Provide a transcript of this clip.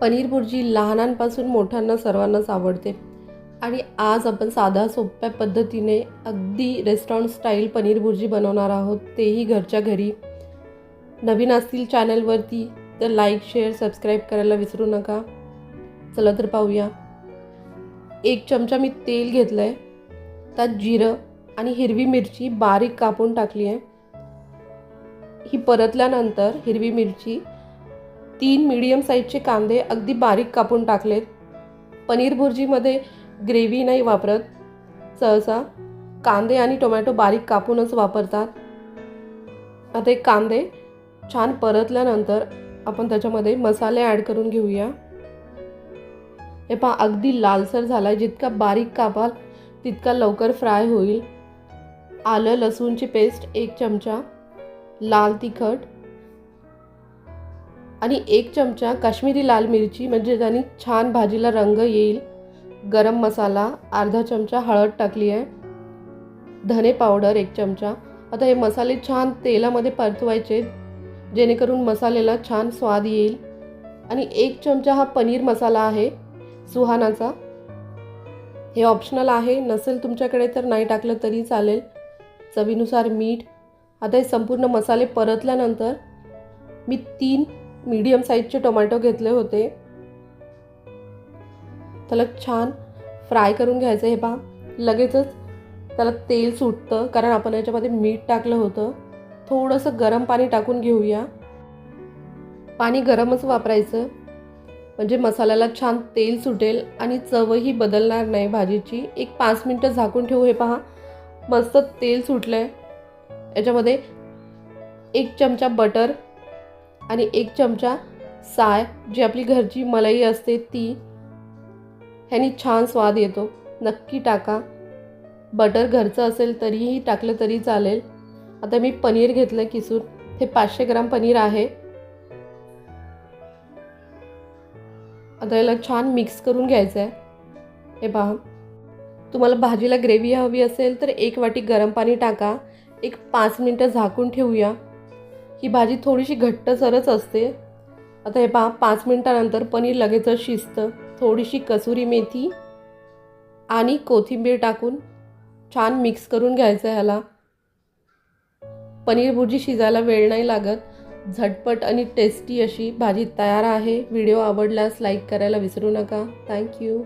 पनीर भुर्जी लहानांपासून मोठ्यांना सर्वांनाच आवडते. आणि आज आपण साध्या सोप्या पद्धतीने अगदी रेस्टॉरंट स्टाईल पनीर भुर्जी बनवणार आहोत. तेही घरच्या घरी. नवीन असतील चॅनलवरती तर लाईक शेअर सबस्क्राईब करायला विसरू नका. चला तर पाहूया. एक चमचा मी तेल घेतलं आहे त्यात जिरं आणि हिरवी मिरची बारीक कापून टाकली आहे ही परतल्यानंतर हिरवी मिरची तीन मीडियम साईजचे कांदे अगदी बारीक कापून टाकलेत. पनीर भुर्जीमध्ये ग्रेव्ही नाही वापरत. सहसा कांदे आणि टोमॅटो बारीक कापूनच वापरतात. आता एक कांदे छान परतल्यानंतर आपण त्याच्यामध्ये मसाले ॲड करून घेऊया. हे पहा अगदी लालसर झाला आहे जितका बारीक कापाल तितका लवकर फ्राय होईल. आलं लसूणची पेस्ट एक चमचा. लाल तिखट. आणि एक चमचा काश्मीरी लाल मिरची म्हणजे त्याने छान भाजीला रंग येईल गरम मसाला अर्धा चमचा हळद टाकली आहे धने पावडर एक चमचा. आता हे मसाले छान तेलामध्ये परतवायचे जेणेकरून मसाल्याला छान स्वाद येईल. आणि एक चमचा हा पनीर मसाला आहे सुहानाचा. हे ऑप्शनल आहे नसेल तुमच्याकडे तर नाही टाकलं तरी चालेल. चवीनुसार मीठ. आता हे संपूर्ण मसाले परतल्यानंतर मी तीन मीडियम साईजचे टोमॅटो घेतले होते. त्याला छान फ्राय करून घ्यायचं हे पहा. लगेचच त्याला तेल सुटतं कारण आपण याच्यामध्ये मीठ टाकलं होतं. थोडंसं गरम पाणी टाकून घेऊया. पाणी गरमच वापरायचं. म्हणजे मसाल्याला छान तेल सुटेल आणि चवही बदलणार नाही भाजीची. एक पाच मिनटं झाकून ठेवू हे पहा. मस्त तेल सुटलं आहे याच्यामध्ये एक चमचा बटर आणि एक चमचा साय जी आपली घरची मलाई असते ती ह्यानी छान स्वाद येतो. नक्की टाका. बटर घरचं असेल तरीही टाकलं तरी चालेल. आता मी पनीर घेतलं किसून. हे पाचशे ग्राम पनीर आहे. आता याला छान मिक्स करून घ्यायचं आहे हे पहा. तुम्हाला भाजीला ग्रेव्ही हवी असेल तर एक वाटी गरम पाणी टाका. एक पाच मिनटं झाकून ठेवूया. ही भाजी थोडीशी घट्टसरच असते. आता हे पहा पाच मिनटानंतर पनीर लगेचच शिजतं. थोडीशी कसुरी मेथी आणि कोथिंबीर टाकून छान मिक्स करून घ्यायचं ह्याला. पनीर भुर्जी शिजायला वेळ नाही लागत. झटपट आणि टेस्टी अशी भाजी तयार आहे. व्हिडिओ आवडल्यास लाईक करायला विसरू नका. थँक्यू